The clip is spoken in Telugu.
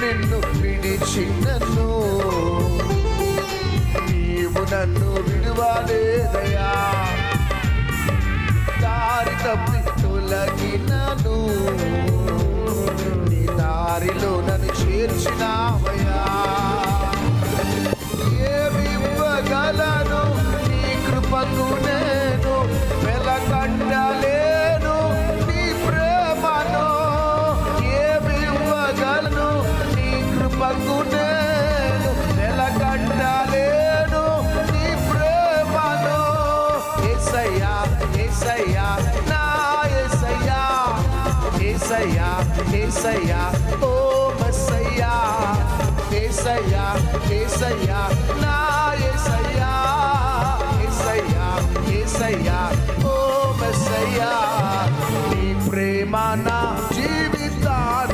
నిన్ను విడిచినను నీవు నన్ను విడువలేదయా? దారి తప్పి తొలగినను నీ దారిలో నన్ను చేర్చినావయా? ఏమి ఇవ్వగలను? నీ కృపకు ఏసయ్యా ఏసయ్యా ఓ మసయ్యా ఏసయ్యా ఏసయ్యా నా ఏసయ్యా ఏసయ్యా ఏసయ్యా ఓ మసయ్యా నీ ప్రేమ నా